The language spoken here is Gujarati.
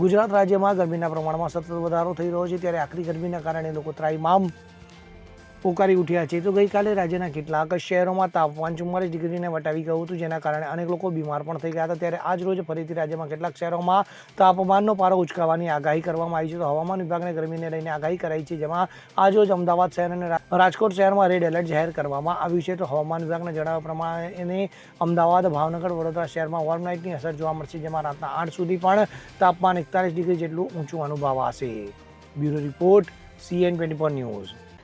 ગુજરાત રાજ્યમાં ગરમીના પ્રમાણમાં સતત વધારો થઈ રહ્યો છે. ત્યારે આકરી ગરમીના કારણે લોકો ત્રાહિમામ પોકારી ઉઠ્યા છે. તો ગઈકાલે રાજ્યના કેટલાક શહેરોમાં તાપમાન ચુમ્માલીસ ડિગ્રીને વટાવી ગયું હતું, જેના કારણે અનેક લોકો બીમાર પણ થઈ ગયા હતા. ત્યારે આજ રોજ ફરીથી રાજ્યમાં કેટલાક શહેરોમાં તાપમાનનો પારો ઉચકાવાની આગાહી કરવામાં આવી છે. તો હવામાન વિભાગને ગરમીને લઈને આગાહી કરાઈ છે, જેમાં આજ રોજ અમદાવાદ શહેર અને રાજકોટ શહેરમાં રેડ એલર્ટ જાહેર કરવામાં આવ્યું છે. તો હવામાન વિભાગના જણાવ્યા પ્રમાણે અમદાવાદ, ભાવનગર, વડોદરા શહેરમાં વોર્મ નાઇટની અસર જોવા મળશે, જેમાં રાતના આઠ સુધી પણ તાપમાન એકતાલીસ ડિગ્રી જેટલું ઊંચું અનુભવાશે. Bureau report CN twenty four news.